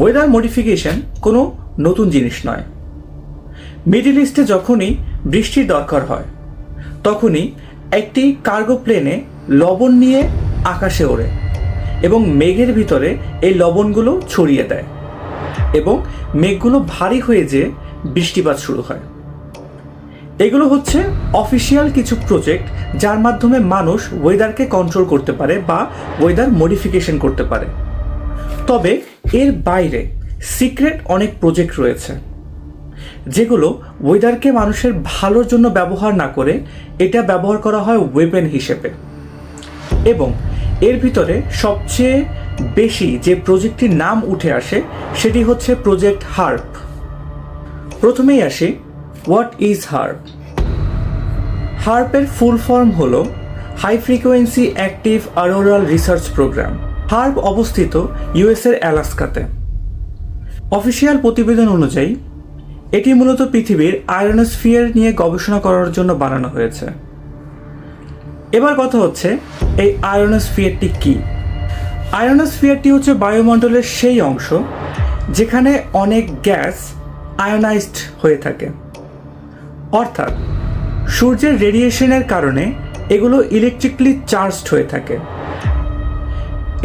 Weather modification কোনো নতুন জিনিস নয়। মিডিল ইস্টে যখনই বৃষ্টির দরকার হয়, তখনই একটি কার্গো প্লেনে লবণ নিয়ে আকাশে ওড়ে এবং মেঘের ভিতরে এই লবণগুলো ছড়িয়ে দেয় এবং মেঘগুলো ভারী হয়ে যেয়ে বৃষ্টিপাত শুরু হয়। এগুলো হচ্ছে অফিসিয়াল কিছু প্রজেক্ট যার মাধ্যমে মানুষ ওয়েদারকে কন্ট্রোল করতে পারে বা ওয়েদার মডিফিকেশন করতে পারে। তবে এর বাইরে সিক্রেট অনেক প্রজেক্ট রয়েছে, যেগুলো ওয়েদারকে মানুষের ভালোর জন্য ব্যবহার না করে এটা ব্যবহার করা হয় ওয়েপেন হিসেবে। এবং এর ভিতরে সবচেয়ে বেশি যে প্রজেক্টটির নাম উঠে আসে সেটি হচ্ছে প্রজেক্ট হার্প। প্রথমেই আসি, হোয়াট ইজ হার্প? হার্পের ফুল ফর্ম হল high frequency active auroral research program. HAARP অবস্থিত ইউএসের অ্যালাস্কাতে। অফিসিয়াল প্রতিবেদন অনুযায়ী, এটি মূলত পৃথিবীর আয়রনোস্ফিয়ার নিয়ে গবেষণা করার জন্য বানানো হয়েছে। এবার কথা হচ্ছে, এই আয়রনোস্ফিয়ারটি কি? আয়রনোস্ফিয়ারটি হচ্ছে বায়ুমণ্ডলের সেই অংশ যেখানে অনেক গ্যাস আয়োনাইজড হয়ে থাকে। অর্থাৎ, সূর্যের রেডিয়েশনের কারণে এগুলো ইলেকট্রিকলি চার্জড হয়ে থাকে।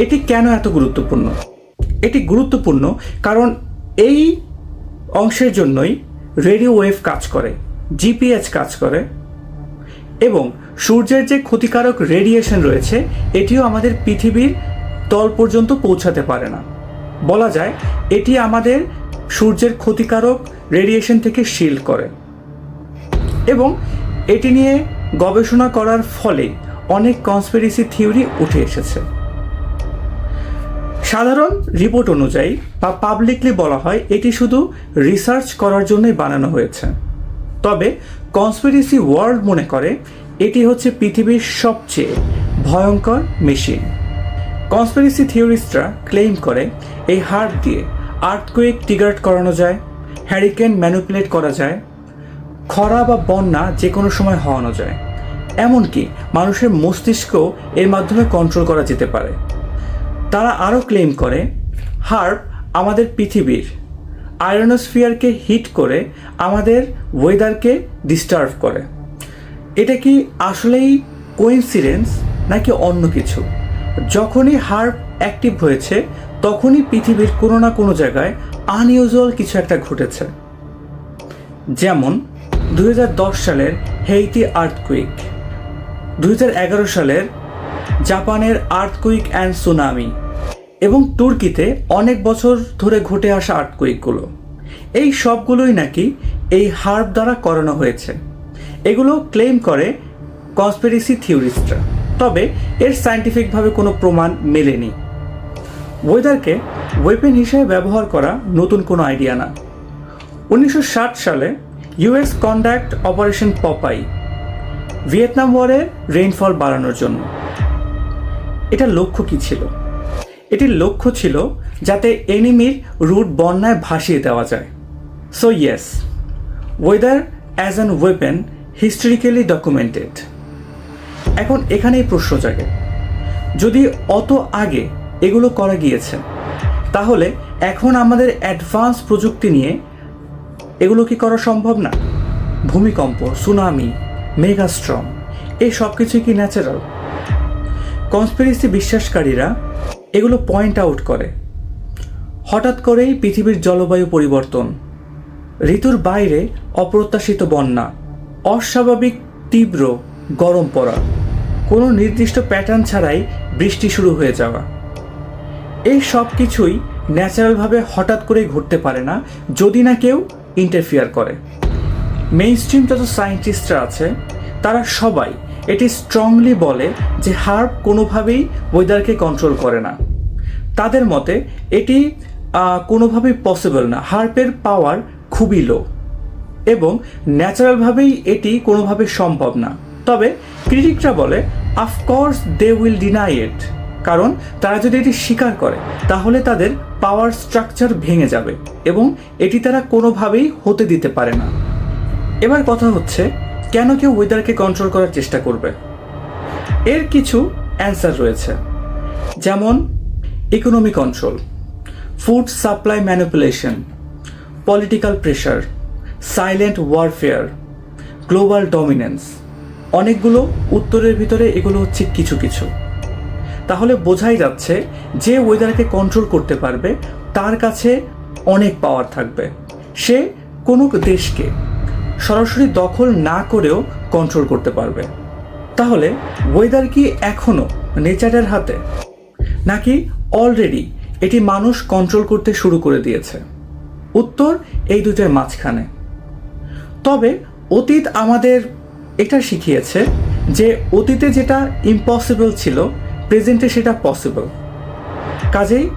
এটি কেন এত গুরুত্বপূর্ণ? এটি গুরুত্বপূর্ণ কারণ এই অংশের জন্যই রেডিও ওয়েভ কাজ করে জিপিএইচ কাজ করে এবং সূর্যের যে ক্ষতিকারক রেডিয়েশন রয়েছে, এটিও আমাদের পৃথিবীর তল পর্যন্ত পৌঁছাতে পারে না। বলা যায়, এটি আমাদের সূর্যের ক্ষতিকারক রেডিয়েশন থেকে শিল্ড করে এবং এটি নিয়ে গবেষণা করার ফলে অনেক কনস্পিরেসি থিওরি উঠে এসেছে। সাধারণ রিপোর্ট অনুযায়ী বা পাবলিকলি বলা হয়, এটি শুধু রিসার্চ করার জন্যই বানানো হয়েছে। তবে কনস্পিরেসি ওয়ার্ল্ড মনে করে, এটি হচ্ছে পৃথিবীর সবচেয়ে ভয়ঙ্কর মেশিন কনস্পিরেসি থিওরিস্টরা ক্লেম করে, এই হার্ট দিয়ে আর্থকুয়েক টিগার্ট করানো যায় হ্যারিকেন ম্যানুপুলেট করা যায়, খরা বা বন্যা যে কোনো সময় হওয়ানো যায়। এমনকি মানুষের মস্তিষ্কও এর মাধ্যমে কন্ট্রোল করা যেতে পারে। তারা আরও ক্লেম করে, হার্প আমাদের পৃথিবীর আয়রনোস্ফিয়ারকে হিট করে আমাদের ওয়েদারকে ডিস্টার্ব করে। এটা কি আসলেই কোইন্সিডেন্স নাকি অন্য কিছু? যখনই হার্প অ্যাক্টিভ হয়েছে, তখনই পৃথিবীর কোনো না কোনো জায়গায় আনইউজুয়াল কিছু একটা ঘটেছে। যেমন দু হাজার দশ সালের হেইতি আর্থকুইক দু হাজার এগারো সালের জাপানের আর্থকুইক অ্যান্ড সুনামি এবং তুর্কিতে অনেক বছর ধরে ঘটে আসা আর্থকুইকগুলো। এই সবগুলোই নাকি এই হার্ব দ্বারা করানো হয়েছে। এগুলো ক্লেম করে কনস্পিরেসি থিওরিস্টরা। তবে এর সায়েন্টিফিকভাবে কোনো প্রমাণ মেলেনি। ওয়েদারকে ওয়েপেন হিসেবে ব্যবহার করা নতুন কোনো আইডিয়া না। উনিশশো ষাট সালে US conduct operation Popeye Vietnam ওয়ারের rainfall বাড়ানোর জন্য। এটা লক্ষ্য কী ছিল? এটির লক্ষ্য ছিল যাতে এনিমির রুট বন্যায় ভাসিয়ে দেওয়া যায়। So yes weather as an weapon historically documented এখন এখানেই প্রশ্ন জাগে। যদি অত আগে এগুলো করা গিয়েছে, তাহলে এখন আমাদের অ্যাডভান্স প্রযুক্তি নিয়ে এগুলো কি করা সম্ভব না? ভূমিকম্প সুনামি মেগাস্ট্রম এই সব কিছুই কি ন্যাচারাল কনস্পিরেসি বিশ্বাসকারীরা এগুলো পয়েন্ট আউট করে। হঠাৎ করেই পৃথিবীর জলবায়ু পরিবর্তন। ঋতুর বাইরে অপ্রত্যাশিত বন্যা, অস্বাভাবিক তীব্র গরম পড়া, কোনো নির্দিষ্ট প্যাটার্ন ছাড়াই বৃষ্টি শুরু হয়ে যাওয়া। এই সব কিছুই ন্যাচারালভাবে হঠাৎ করেই ঘটতে পারে না, যদি না কেউ ইন্টারফিয়ার করে। মেইন স্ট্রিম যত সায়েন্টিস্টরা আছে, তারা সবাই এটি স্ট্রংলি বলে যে হার্প কোনোভাবেই ওয়েদারকে কন্ট্রোল করে না। তাদের মতে, এটি কোনোভাবেই পসিবল না। হার্পের পাওয়ার খুবই লো এবং ন্যাচারালভাবেই এটি কোনোভাবে সম্ভব না। তবে ক্রিটিকরা বলে of course they will deny it কারণ তারা যদি এটি স্বীকার করে, তাহলে তাদের পাওয়ার স্ট্রাকচার ভেঙে যাবে এবং এটি তারা কোনোভাবেই হতে দিতে পারে না। এবার কথা হচ্ছে কেন কেউ ওয়েদারকে কন্ট্রোল করার চেষ্টা করবে? এর কিছু অ্যান্সার রয়েছে। যেমন economy control food supply manipulation political pressure silent warfare global dominance অনেকগুলো উত্তরের ভিতরে এগুলো হচ্ছে কিছু কিছু। তাহলে বোঝাই যাচ্ছে যে ওয়েদারকে কন্ট্রোল করতে পারবে, তার কাছে অনেক পাওয়ার থাকবে। সে কোনো দেশকে সরাসরি দখল না করেও কন্ট্রোল করতে পারবে। তাহলে ওয়েদার কি এখনও নেচারের হাতে? নাকি অলরেডি এটি মানুষ কন্ট্রোল করতে শুরু করে দিয়েছে? উত্তর এই দুটোর মাঝখানে। তবে অতীত আমাদের এটা শিখিয়েছে যে অতীতে যেটা ইম্পসিবল ছিল প্রেজেন্টে সেটা পসিবল কাজেই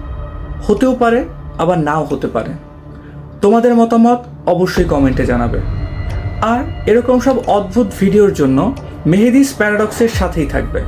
হতেও পারে, আবার নাও হতে পারে। তোমাদের মতামত অবশ্যই কমেন্টে জানাবে। আর এরকম সব অদ্ভুত ভিডিওর জন্য মেহেদিস প্যারাডক্সের সাথেই থাকবে